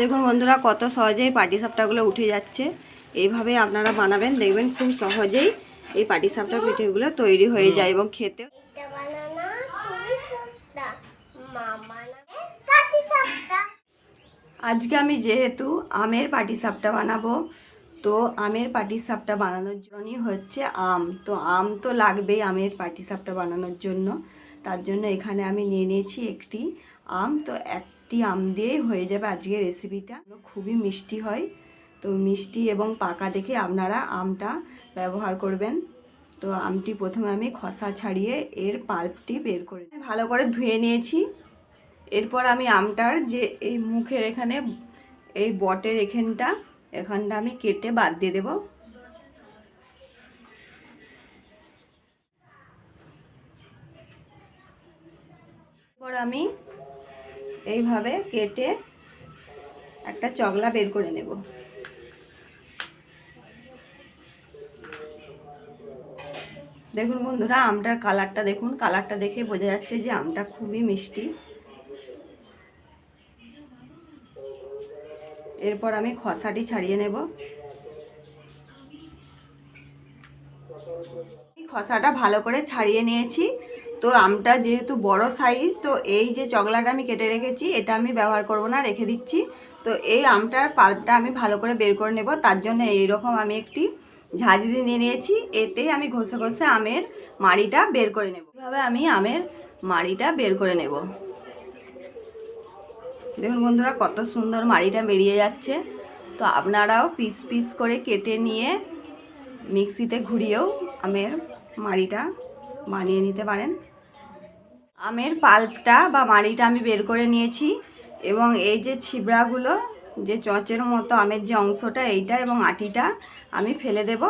দেখুন বন্ধুরা কত সহজেই পাটিসাপটাগুলো উঠে যাচ্ছে। এইভাবে আপনারা বানাবেন দেখবেন খুব সহজেই এই পাটিসাপটা পিঠেগুলো তৈরি হয়ে যায় এবং খেতে আজকে আমি যেহেতু আমের পাটিসাপটা বানাবো তো আমের পাটিসাপটা বানানোর জন্যই হচ্ছে আম। তো আম তো লাগবেই আমের পাটিসাপটা বানানোর জন্য। তার জন্য এখানে আমি নিয়ে নিয়েছি একটি আম। তো একটি আম দিয়েই হয়ে যাবে আজকে রেসিপিটা খুবই মিষ্টি হয়। তো মিষ্টি এবং পাকা দেখে আপনারা আমটা ব্যবহার করবেন। তো আমটি প্রথমে আমি খসা ছাড়িয়ে এর পাল্পটি বের করে। ভালো করে ধুয়ে নিয়েছি। এরপর আমি আমটার যে এই মুখের এখানে, এই বটের এখানটা এখানটা আমি কেটে বাদ দিয়ে দেব। আমি এইভাবে কেটে একটা চগলা বের করে নেব। দেখুন বন্ধুরা, আমটার কালারটা দেখুন, কালারটা দেখে বোঝা যাচ্ছে যে আমটা খুবই মিষ্টি। এরপর আমি খসাটি ছাড়িয়ে নেব। খসাটা ভালো করে ছাড়িয়ে নিয়েছি। তো আমটা যেহেতু বড় সাইজ তো এই যে চকলাটা আমি কেটে রেখেছি, এটা আমি ব্যবহার করব না, রেখে দিচ্ছি। তো এই আমটার পাল্পটা আমি ভালো করে বের করে নেব। তার জন্য এইরকম আমি একটি ঝাঁঝরি নিয়ে নিয়েছি। এতে আমি ঘষে ঘষে আমের মাড়িটা বের করে নেব। এভাবে আমি আমের মাড়িটা বের করে নেব। দেখুন বন্ধুরা, কত সুন্দর মাড়িটা বেরিয়ে যাচ্ছে। তো আপনারাও পিস পিস করে কেটে নিয়ে মিক্সিতে ঘুরিয়েও আমের মাড়িটা বানিয়ে নিতে পারেন। আমের পাল্পটা বা মাড়িটা আমি বের করে নিয়েছি এবং এই যে ছিবড়াগুলো, যে চঁচের মতো আমের যে অংশটা, এইটা এবং আটিটা আমি ফেলে দেব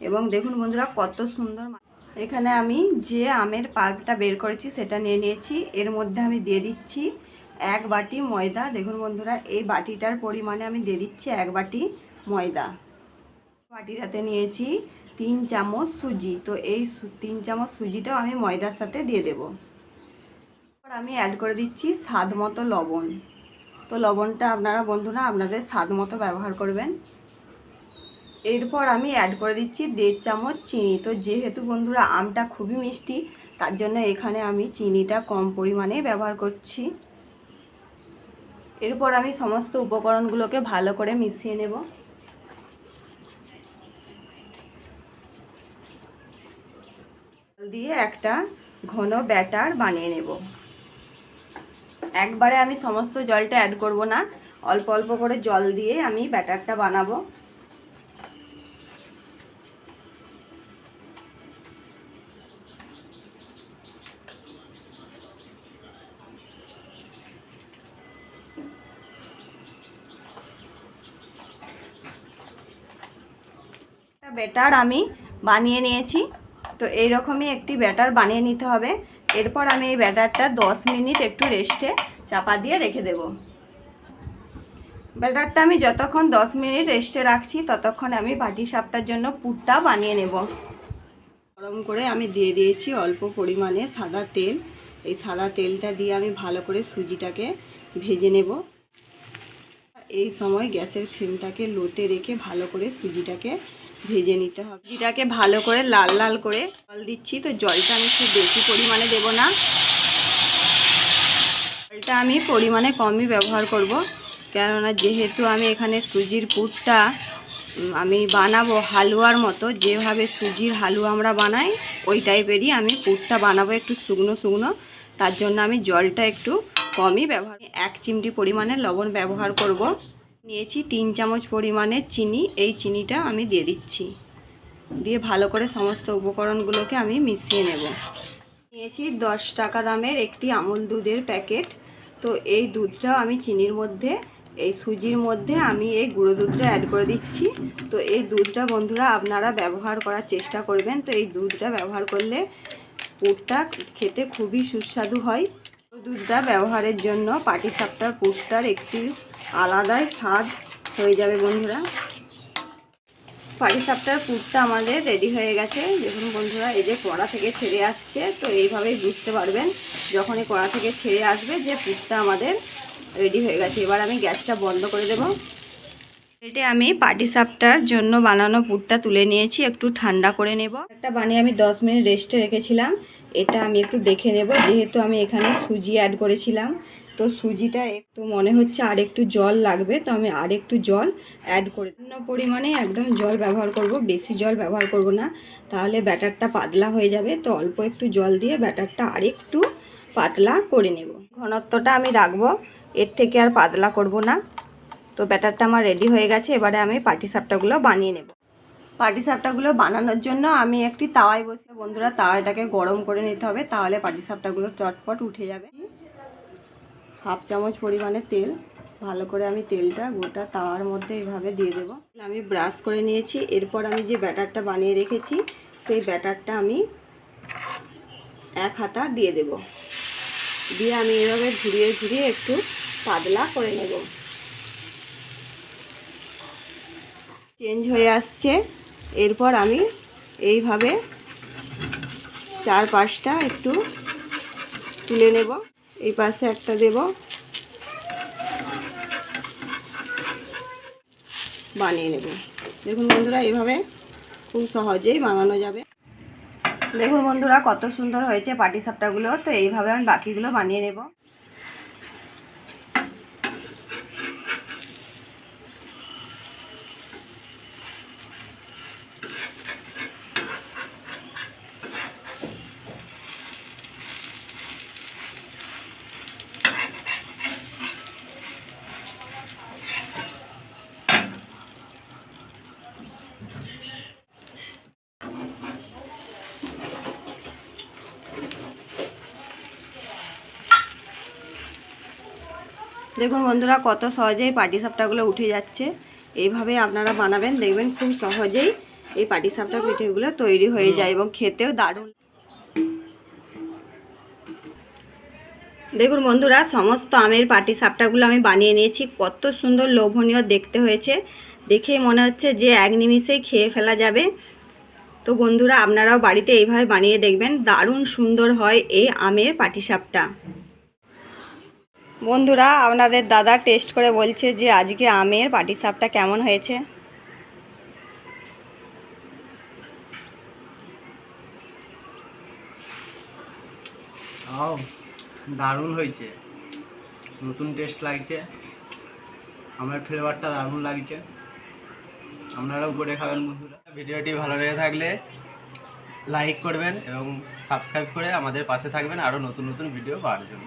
এবং দেখুন বন্ধুরা কত সুন্দর এখানে আমি যে আমের পাল্পটা বের করেছি সেটা নিয়ে নিয়েছি। এর মধ্যে আমি দিয়ে দিচ্ছি এক বাটি ময়দা। দেখুন বন্ধুরা, এই বাটিটার পরিমাণে আমি দিয়ে দিচ্ছি এক বাটি ময়দা। বাটিটাতে নিয়েছি তিন চামচ সুজি। তো এই তিন চামচ সুজিটাও আমি ময়দার সাথে দিয়ে দেব। আমি অ্যাড করে দিচ্ছি স্বাদ মতো লবণ। তো লবণটা আপনারা বন্ধুরা আপনাদের স্বাদ মতো ব্যবহার করবেন। এরপর আমি অ্যাড করে দিচ্ছি দেড় চামচ চিনি। তো যেহেতু বন্ধুরা আমটা খুবই মিষ্টি, তার জন্য এখানে আমি চিনিটা কম পরিমাণে ব্যবহার করছি। এরপর আমি সমস্ত উপকরণগুলোকে ভালো করে মিশিয়ে নেব। দিয়ে একটা ঘন ব্যাটার বানিয়ে নেব। একবারে আমি সমস্ত জলটা অ্যাড করব না। অল্প অল্প করে জল দিয়ে আমি ব্যাটারটা বানাবো। ব্যাটার আমি বানিয়ে নিয়েছি। তো এইরকমই একটি ব্যাটার বানিয়ে নিতে হবে। এরপর আমি এই ব্যাটারটা দশ মিনিট একটু রেস্টে চাপা দিয়ে রেখে দেব। ব্যাটারটা আমি যতক্ষণ দশ মিনিট রেস্টে রাখছি, ততক্ষণ আমি বাটি সাপটার জন্য পুরটা বানিয়ে নেব। গরম করে আমি দিয়ে দিয়েছি অল্প পরিমাণে সাদা তেল। এই সাদা তেলটা দিয়ে আমি ভালো করে সুজিটাকে ভেজে নেব। এই সময় গ্যাসের ফ্লেমটাকে লোতে রেখে ভালো করে সুজিটাকে ভেজে নিতে হবে। সুজিটাকে ভালো করে লাল লাল করে জল দিচ্ছি, তো জলটা আমি খুব বেশি পরিমাণে দেব না। জলটা আমি পরিমাণে কমই ব্যবহার করব, কেননা যেহেতু আমি এখানে সুজির পুরটা আমি বানাবো হালুয়ার মতো, যেভাবে সুজির হালুয়া আমরা বানাই, ওই টাইপেরই আমি পুরটা বানাবো একটু শুকনো শুকনো, তার জন্য আমি জলটা একটু কমই ব্যবহার এক চিমটি পরিমাণে লবণ ব্যবহার করব। নিয়েছি তিন চামচ পরিমাণের চিনি। এই চিনিটা আমি দিয়ে দিচ্ছি। দিয়ে ভালো করে সমস্ত উপকরণগুলোকে আমি মিশিয়ে নেব। নিয়েছি দশ টাকা দামের একটি আমুল দুধের প্যাকেট। তো এই দুধটাও আমি চিনির মধ্যে, এই সুজির মধ্যে আমি এই গুঁড়ো দুধটা অ্যাড করে দিচ্ছি। তো এই দুধটা বন্ধুরা আপনারা ব্যবহার করার চেষ্টা করবেন। তো এই দুধটা ব্যবহার করলে পুরটা খেতে খুবই সুস্বাদু হয়। দুধটা ব্যবহারের জন্য পাটিসাপটার পুরটার একটি আলাদাই স্বাদ হয়ে যাবে বন্ধুরা। পাটিসাপটার পুরটা আমাদের রেডি হয়ে গেছে। দেখুন বন্ধুরা, এই যে কড়া থেকে ছেড়ে আসছে, তো এইভাবেই বুঝতে পারবেন যখন এই কড়া থেকে ছেড়ে আসবে যে পুরটা আমাদের রেডি হয়ে গেছে। এবার আমি গ্যাসটা বন্ধ করে দেবো। এটা আমি পাটি সাপটার জন্য বানানো পুরটা তুলে নিয়েছি, একটু ঠান্ডা করে নেব। একটা বানিয়ে আমি 10 মিনিট রেস্টে রেখেছিলাম। এটা আমি একটু দেখে নেব, যেহেতু আমি এখানে সুজি অ্যাড করেছিলাম। তো সুজিটা একটু মনে হচ্ছে আর একটু জল লাগবে, তো আমি আর একটু জল অ্যাড করে পূর্ণ পরিমাণে একদম জল ব্যবহার করব, বেশি জল ব্যবহার করব না। তাহলে ব্যাটারটা পাতলা হয়ে যাবে, তো অল্প একটু জল দিয়ে ব্যাটারটা আর একটু পাতলা করে নেব। ঘনত্বটা আমি রাখব, এর থেকে আর পাতলা করব না। তো ব্যাটারটা আমার রেডি হয়ে গেছে, এবারে আমি পাটি সাপটাগুলো বানিয়ে নেব। পাটি সাপটাগুলো বানানোর জন্য আমি একটি তাওয়ায় বসে বন্ধুরা তাওয়াটাকে গরম করে নিতে হবে, তাহলে পাটি সাপটাগুলো চটপট উঠে যাবে। হাফ চামচ পরিমাণে তেল, ভালো করে আমি তেলটা গোটা তাওয়ার মধ্যে এইভাবে দিয়ে দেবো। আমি ব্রাশ করে নিয়েছি, এরপর আমি যে ব্যাটারটা বানিয়ে রেখেছি, সেই ব্যাটারটা আমি এক হাতা দিয়ে দেব। দিয়ে আমি এভাবে ঘুরিয়ে ঘুরিয়ে একটু পাতলা করে নেব। চেঞ্জ হয়ে আসছে। এরপর আমি এইভাবে চার পাঁচটা একটু তুলে নেব। এই পাশে একটা দেব। বানিয়ে নেব। দেখুন বন্ধুরা, এইভাবে খুব সহজেই বানানো যাবে। দেখুন বন্ধুরা, কত সুন্দর হয়েছে পাটি সাপটাগুলো তো এইভাবে আমি বাকিগুলো বানিয়ে নেব। দেখুন বন্ধুরা, কত সহজেই পাটি সাপটাগুলো উঠে যাচ্ছে। এইভাবে আপনারা বানাবেন, দেখবেন খুব সহজেই এই পাটি সাপটা পিঠেগুলো তৈরি হয়ে যায় এবং খেতেও দারুণ। দেখুন বন্ধুরা, সমস্ত আমের পাটি সাপটাগুলো আমি বানিয়ে নিয়েছি। কত সুন্দর লোভনীয় দেখতে হয়েছে। দেখেই মনে হচ্ছে যে এক নিমিষেই খেয়ে ফেলা যাবে। তো বন্ধুরা, আপনারাও বাড়িতে এইভাবে বানিয়ে দেখবেন, দারুণ সুন্দর হয় এই আমের পাটিসাপটা। বন্ধুরা, আপনাদের দাদা টেস্ট করে বলছে যে আজকে আমের পাটিসাপটা কেমন হয়েছে? দারুণ হয়েছে। নতুন টেস্ট লাগছে। আমার ফ্লেভারটা দারুণ লাগছে। আপনারাও করে খাবেন বন্ধুরা। ভিডিওটি ভালো লেগে থাকলে লাইক করবেন এবং সাবস্ক্রাইব করে আমাদের পাশে থাকবেন আরও নতুন নতুন ভিডিও পাওয়ার জন্য।